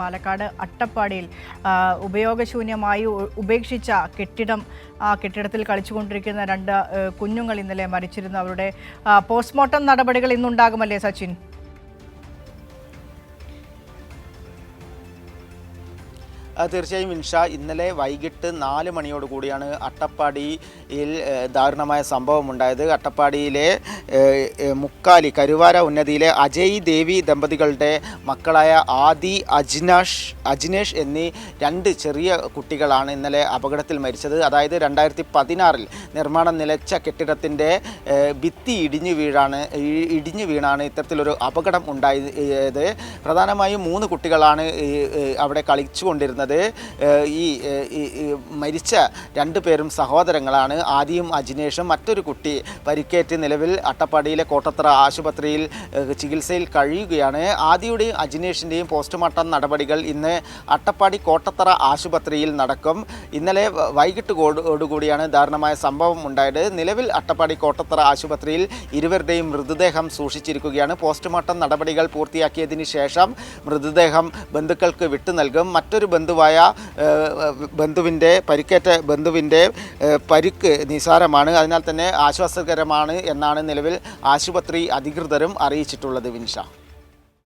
പാലക്കാട് അട്ടപ്പാടിയിൽ ഉപയോഗശൂന്യമായി ഉപേക്ഷിച്ച കെട്ടിടം ആ കെട്ടിടത്തിൽ കളിച്ചുകൊണ്ടിരിക്കുന്ന രണ്ട് കുഞ്ഞുങ്ങൾ ഇന്നലെ മരിച്ചിരുന്നു. അവരുടെ പോസ്റ്റ്മോർട്ടം നടപടികൾ ഇന്നുണ്ടാകുമല്ലേ സച്ചിൻ? തീർച്ചയായും ഇൻഷ ഇന്നലെ വൈകിട്ട് നാല് മണിയോട് കൂടിയാണ് അട്ടപ്പാടിയിൽ ദാരുണമായ സംഭവം ഉണ്ടായത്. അട്ടപ്പാടിയിലെ മുക്കാലി കരുവാര ഉന്നതിയിലെ അജയ് ദേവി ദമ്പതികളുടെ മക്കളായ ആദി അജ്നാഷ് അജ്നേഷ് എന്നീ രണ്ട് ചെറിയ കുട്ടികളാണ് ഇന്നലെ അപകടത്തിൽ മരിച്ചത്. അതായത് രണ്ടായിരത്തി പതിനാറിൽ നിർമ്മാണം നിലച്ച കെട്ടിടത്തിന്റെ ഭിത്തി ഇടിഞ്ഞു വീഴാണ് ഇടിഞ്ഞു വീണാണ് ഇത്തരത്തിലൊരു അപകടം ഉണ്ടായത്. പ്രധാനമായും മൂന്ന് കുട്ടികളാണ് അവിടെ കളിച്ചുകൊണ്ടിരുന്നത്. ഏഹ്, ഈ മരിച്ച രണ്ടു പേരും സഹോദരങ്ങളാണ്. ആദിയും അജിനേഷും മറ്റൊരു കുട്ടി പരിക്കേറ്റ് നിലവിൽ അട്ടപ്പാടിയിലെ കോട്ടത്തറ ആശുപത്രിയിൽ ചികിത്സയിൽ കഴിയുകയാണ്. ആദിയുടെയും അജിനേഷിന്റെയും പോസ്റ്റ്മോർട്ടം നടപടികൾ ഇന്ന് അട്ടപ്പാടി കോട്ടത്തറ ആശുപത്രിയിൽ നടക്കും. ഇന്നലെ വൈകിട്ട് കൂടിയാണ് ദാരുണമായ സംഭവം ഉണ്ടായത്. നിലവിൽ അട്ടപ്പാടി കോട്ടത്തറ ആശുപത്രിയിൽ ഇരുവരുടെയും മൃതദേഹം സൂക്ഷിച്ചിരിക്കുകയാണ്. പോസ്റ്റ്മോർട്ടം നടപടികൾ പൂർത്തിയാക്കിയതിന് ശേഷം മൃതദേഹം ബന്ധുക്കൾക്ക് വിട്ടു നൽകും. മറ്റൊരു ബന്ധുവായ ബന്ധുവിന്റെ പരിക്കേറ്റ ബന്ധുവിന്റെ പരിക്ക് നിസാരമാണ്. അതിനാൽ തന്നെ ആശ്വാസകരമാണ് എന്നാണ് നിലവിൽ ആശുപത്രി അധികൃതരും അറിയിച്ചിട്ടുള്ളത് വിൻഷ.